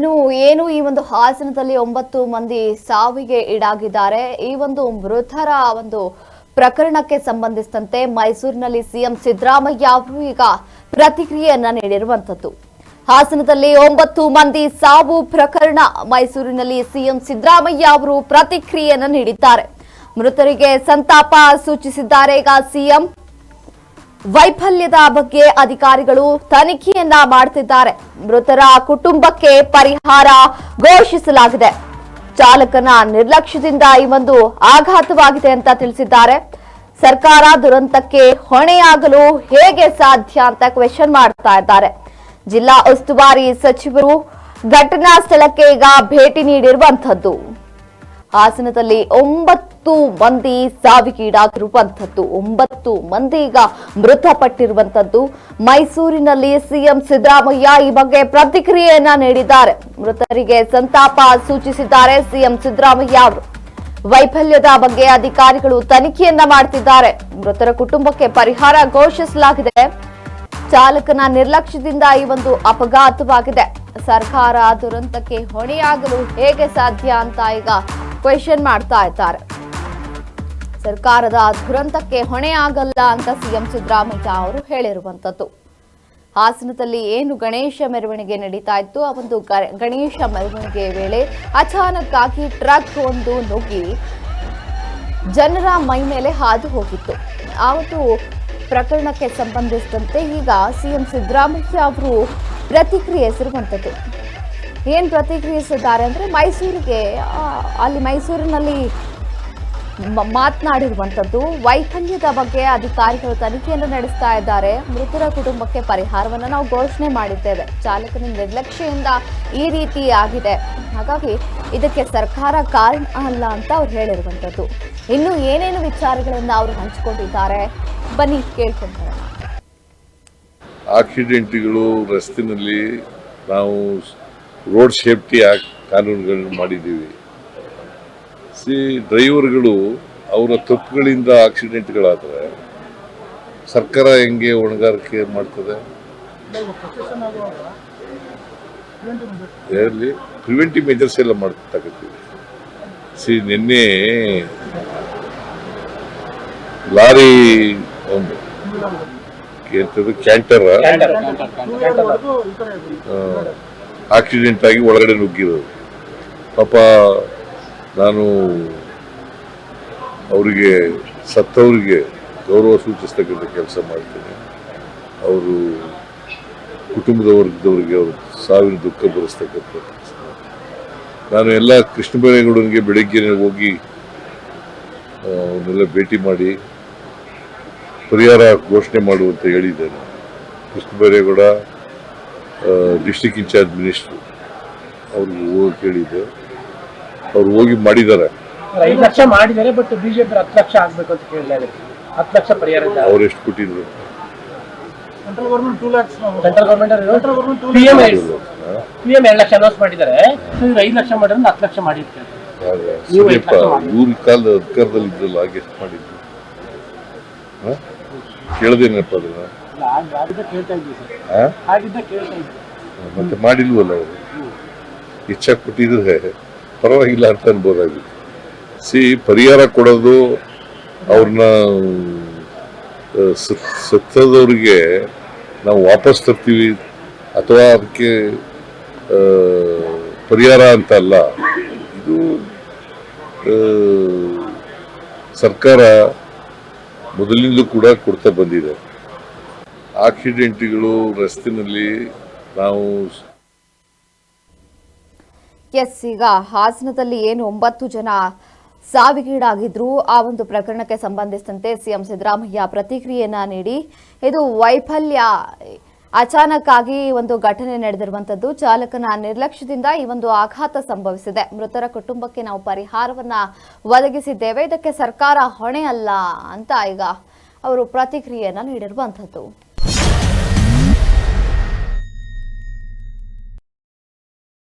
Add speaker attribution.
Speaker 1: ಇನ್ನು ಏನು ಈ ಒಂದು ಹಾಸನದಲ್ಲಿ ಒಂಬತ್ತು ಮಂದಿ ಸಾವಿಗೆ ಈಡಾಗಿದ್ದಾರೆ, ಈ ಒಂದು ಮೃತರ ಒಂದು ಪ್ರಕರಣಕ್ಕೆ ಸಂಬಂಧಿಸಿದಂತೆ ಮೈಸೂರಿನಲ್ಲಿ ಸಿಎಂ ಸಿದ್ದರಾಮಯ್ಯ ಅವರು ಈಗ ಪ್ರತಿಕ್ರಿಯೆಯನ್ನ ನೀಡಿರುವಂತದ್ದು ಹಾಸನದಲ್ಲಿ ಒಂಬತ್ತು ಮಂದಿ ಸಾವು ಪ್ರಕರಣ, ಮೈಸೂರಿನಲ್ಲಿ ಸಿಎಂ ಸಿದ್ದರಾಮಯ್ಯ ಅವರು ಪ್ರತಿಕ್ರಿಯೆಯನ್ನ ನೀಡಿದ್ದಾರೆ. ಮೃತರಿಗೆ ಸಂತಾಪ ಸೂಚಿಸಿದ್ದಾರೆ ಈಗ ಸಿಎಂ. ವೈಫಲ್ಯದ ಬಗ್ಗೆ ಅಧಿಕಾರಿಗಳು ತನಿಖೆಯನ್ನ ಮಾಡ್ತಿದ್ದಾರೆ. ಮೃತರ ಕುಟುಂಬಕ್ಕೆ ಪರಿಹಾರ ಘೋಷಿಸಲಾಗಿದೆ. ಚಾಲಕನ ನಿರ್ಲಕ್ಷ್ಯದಿಂದ ಈ ಒಂದು ಆಘಾತವಾಗಿದೆ ಅಂತ ತಿಳಿಸಿದ್ದಾರೆ. ಸರ್ಕಾರ ದುರಂತಕ್ಕೆ ಹೊಣೆಯಾಗಲು ಹೇಗೆ ಸಾಧ್ಯ ಅಂತ ಕ್ವೆಶನ್ ಮಾಡ್ತಾ ಇದ್ದಾರೆ. ಜಿಲ್ಲಾ ಉಸ್ತುವಾರಿ ಸಚಿವರು ಘಟನಾ ಸ್ಥಳಕ್ಕೆ ಈಗ ಭೇಟಿ ನೀಡಿರುವಂತದ್ದು ಹಾಸನದಲ್ಲಿ ಒಂಬತ್ತು ಮಂದಿ ಸಾವಿಗೀಡಾಗಿರುವಂಥದ್ದು ಒಂಬತ್ತು ಮಂದಿ ಈಗ ಮೃತಪಟ್ಟಿರುವಂಥದ್ದು ಮೈಸೂರಿನಲ್ಲಿ ಸಿಎಂ ಸಿದ್ದರಾಮಯ್ಯ ಈ ಬಗ್ಗೆ ಪ್ರತಿಕ್ರಿಯೆಯನ್ನ ನೀಡಿದ್ದಾರೆ. ಮೃತರಿಗೆ ಸಂತಾಪ ಸೂಚಿಸಿದ್ದಾರೆ ಸಿಎಂ ಸಿದ್ದರಾಮಯ್ಯ ಅವರು. ವೈಫಲ್ಯದ ಬಗ್ಗೆ ಅಧಿಕಾರಿಗಳು ತನಿಖೆಯನ್ನ ಮಾಡ್ತಿದ್ದಾರೆ. ಮೃತರ ಕುಟುಂಬಕ್ಕೆ ಪರಿಹಾರ ಘೋಷಿಸಲಾಗಿದೆ. ಚಾಲಕನ ನಿರ್ಲಕ್ಷ್ಯದಿಂದ ಈ ಒಂದು ಅಪಘಾತವಾಗಿದೆ. ಸರ್ಕಾರ ದುರಂತಕ್ಕೆ ಹೊಣೆಯಾಗಲು ಹೇಗೆ ಸಾಧ್ಯ ಅಂತ ಈಗ ಕ್ವೆಶನ್ ಮಾಡ್ತಾ ಇದ್ದಾರೆ. ಸರ್ಕಾರದ ದುರಂತಕ್ಕೆ ಆಗಲ್ಲ ಅಂತ ಸಿಎಂ ಸಿದ್ದರಾಮಯ್ಯ ಅವರು ಹೇಳಿರುವಂತದ್ದು ಹಾಸನದಲ್ಲಿ ಏನು ಗಣೇಶ ಮೆರವಣಿಗೆ ನಡೀತಾ ಇತ್ತು, ಆ ಒಂದು ಗಣೇಶ ಮೆರವಣಿಗೆ ವೇಳೆ ಅಚಾನಕ್ ಟ್ರಕ್ ಒಂದು ನುಗ್ಗಿ ಜನರ ಮೈ ಮೇಲೆ ಹಾದು ಹೋಗಿತ್ತು. ಆ ಒಂದು ಪ್ರಕರಣಕ್ಕೆ ಸಂಬಂಧಿಸಿದಂತೆ ಈಗ ಸಿಎಂ ಸಿದ್ದರಾಮಯ್ಯ ಅವರು ಪ್ರತಿಕ್ರಿಯಿಸಿರುವಂಥದ್ದು. ಏನು ಪ್ರತಿಕ್ರಿಯಿಸಿದ್ದಾರೆ ಅಂದರೆ ಮೈಸೂರಿಗೆ ಅಲ್ಲಿ ಮೈಸೂರಿನಲ್ಲಿ ಮಾತನಾಡಿರುವಂಥದ್ದು, ವೈಫಲ್ಯದ ಬಗ್ಗೆ ಅಧಿಕಾರಿಗಳು ತನಿಖೆಯನ್ನು ನಡೆಸ್ತಾ ಇದ್ದಾರೆ. ಮೃತರ ಕುಟುಂಬಕ್ಕೆ ಪರಿಹಾರವನ್ನು ನಾವು ಘೋಷಣೆ ಮಾಡಿದ್ದೇವೆ. ಚಾಲಕನ ನಿರ್ಲಕ್ಷ್ಯದಿಂದ ಈ ರೀತಿ ಆಗಿದೆ. ಹಾಗಾಗಿ ಇದಕ್ಕೆ ಸರ್ಕಾರ ಕಾರಣ ಅಲ್ಲ ಅಂತ ಅವ್ರು ಹೇಳಿರುವಂಥದ್ದು. ಇನ್ನು ಏನೇನು ವಿಚಾರಗಳನ್ನ ಅವರು ಹಂಚಿಕೊಂಡಿದ್ದಾರೆ? ಬನ್ನಿ ಕೇಳ್ಕೊಂತಾರೆ
Speaker 2: ಆಕ್ಸಿಡೆಂಟ್ಗಳು ರಸ್ತಿನಲ್ಲಿ ನಾವು ರೋಡ್ ಸೇಫ್ಟಿ ಕಾನೂನುಗಳನ್ನು ಮಾಡಿದ್ದೀವಿ. ಸಿ ಡ್ರೈವರ್ಗಳು ಅವರ ತಪ್ಪುಗಳಿಂದ ಆಕ್ಸಿಡೆಂಟ್ಗಳಾದರೆ ಸರ್ಕಾರ ಹೆಂಗೆ ಹೊಣೆಗಾರಿಕೆ ಮಾಡ್ತದೆ? ಇರಲಿ ಪ್ರಿವೆಂಟಿವ್ ಮೆಜರ್ಸ್ ಎಲ್ಲ ಮಾಡ್ತಕ್ಕಂಥದ್ದು. ಸಿ ನಿನ್ನೆ ಲಾರಿ ಒಂದು ಎಂಥದ್ದು ಕ್ಯಾಂಟರ್. ಆಕ್ಸಿಡೆಂಟ್ ಆಗಿ ಒಳಗಡೆ ನುಗ್ಗಿರೋದು. ಪಾಪ ನಾನು ಅವರಿಗೆ, ಸತ್ತವರಿಗೆ ಗೌರವ ಸೂಚಿಸ್ತಕ್ಕಂಥ ಕೆಲಸ ಮಾಡ್ತೇನೆ. ಅವರು ಕುಟುಂಬದ ವರ್ಗದವರಿಗೆ ಅವರು ಸಾವಿನ ದುಃಖ ಭರಿಸ್ತಕ್ಕಂಥ. ನಾನು ಎಲ್ಲ ಕೃಷ್ಣ ಬೈರೇಗೌಡನಿಗೆ ಬೆಳಗ್ಗೆ ಹೋಗಿ ಅವನ್ನೆಲ್ಲ ಭೇಟಿ ಮಾಡಿ, ಪರಿಹಾರ ಘೋಷಣೆ ಮಾಡುವಂತ ಹೇಳಿದ್ದೇನೆ. Krishna Byregowda district in charge minister. ಅವ್ರಿಗೆ ಹೋಗಿ ಕೇಳಿದ್ದೆ ಅವ್ರು ಹೋಗಿ ಮಾಡಿದ್ದಾರೆ.
Speaker 3: ಐದು ಲಕ್ಷ ಮಾಡಿದ್ದಾರೆ ಬಟ್ ಬಿಜೆಪಿ ಹತ್ತು ಲಕ್ಷ ಆಗ್ಬೇಕು ಅಂತ ಕೇಳಿದ್ದಾರೆ ಹತ್ತು ಲಕ್ಷ ಪರಿಹಾರ
Speaker 2: ಅವ್ರು ಎಷ್ಟು ಕೊಟ್ಟಿದ್ರು?
Speaker 3: Central government two lakhs central government P M P M ಎರಡು ಲಕ್ಷ ಅನೌನ್ಸ್ ಮಾಡಿದ್ದಾರೆ. ಇವ್ರು ಐದು ಲಕ್ಷ ಮಾಡಿದ್ರೆ ಹತ್ತು ಲಕ್ಷ ಮಾಡಿರ್ತಾರೆ. ನೀವು
Speaker 2: ಸರಿಯಪ್ಪ
Speaker 3: ಮಾಡಿ?
Speaker 2: ಇವ್ರ ಕಾಲದ ಅಧಿಕಾರದಲ್ಲಿ ಇದ್ರಲ್ಲ ಹಾಗೆ ಎಷ್ಟು ಮಾಡಿದ್ರು? ಹ? ಕೇಳ್ದೇನಪ್ಪ ಅದನ್ನ?
Speaker 3: ಆಗಿದ್ದ ಕೇಳ್ತಾ ಇದ್ವಿ ಸರ್.
Speaker 2: ಹ?
Speaker 3: ಆಗಿದ್ದ ಕೇಳ್ತಾ ಇದ್ವಿ.
Speaker 2: ಮತ್ತೆ ಮಾಡಿಲ್ವಲ್ಲ ಅವರು? ಹೆಚ್ಚಾಗಿ ಕೊಟ್ಟಿದ್ರೆ. ಪರವಾಗಿಲ್ಲ ಅಂತ ಅನ್ಬೋದಾಗಿದೆ. ಸಿ, ಪರಿಹಾರ ಕೊಡೋದು ಅವ್ರನ್ನ ಸತ್ತದವರಿಗೆ ನಾವು ವಾಪಸ್ ತರ್ತೀವಿ ಅಥವಾ ಅದಕ್ಕೆ ಪರಿಹಾರ ಅಂತ ಅಲ್ಲ. ಇದು ಸರ್ಕಾರ ಮೊದಲಿಂದಲೂ ಕೂಡ ಕೊಡ್ತಾ ಬಂದಿದೆ. ಆಕ್ಸಿಡೆಂಟ್ಗಳು ರಸ್ತಿನಲ್ಲಿ ನಾವು
Speaker 1: ಎಸ್, ಈಗ ಹಾಸನದಲ್ಲಿ ಏನು ಒಂಬತ್ತು ಜನ ಸಾವಿಗೀಡಾಗಿದ್ರು. ಆ ಒಂದು ಪ್ರಕರಣಕ್ಕೆ ಸಂಬಂಧಿಸಿದಂತೆ ಸಿಎಂ ಸಿದ್ದರಾಮಯ್ಯ ಪ್ರತಿಕ್ರಿಯೆಯನ್ನ ನೀಡಿ. ಇದು ವೈಫಲ್ಯ. ಅಚಾನಕ್ ಆಗಿ ಒಂದು ಘಟನೆ ನಡೆದಿರುವಂತದ್ದು ಚಾಲಕನ ನಿರ್ಲಕ್ಷ್ಯದಿಂದ ಈ ಒಂದು ಆಘಾತ ಸಂಭವಿಸಿದೆ. ಮೃತರ ಕುಟುಂಬಕ್ಕೆ ನಾವು ಪರಿಹಾರವನ್ನ ಒದಗಿಸಿದ್ದೇವೆ. ಇದಕ್ಕೆ ಸರ್ಕಾರ ಹೊಣೆ ಅಲ್ಲ ಅಂತ ಈಗ ಅವರು ಪ್ರತಿಕ್ರಿಯೆಯನ್ನ ನೀಡಿರುವಂತದ್ದು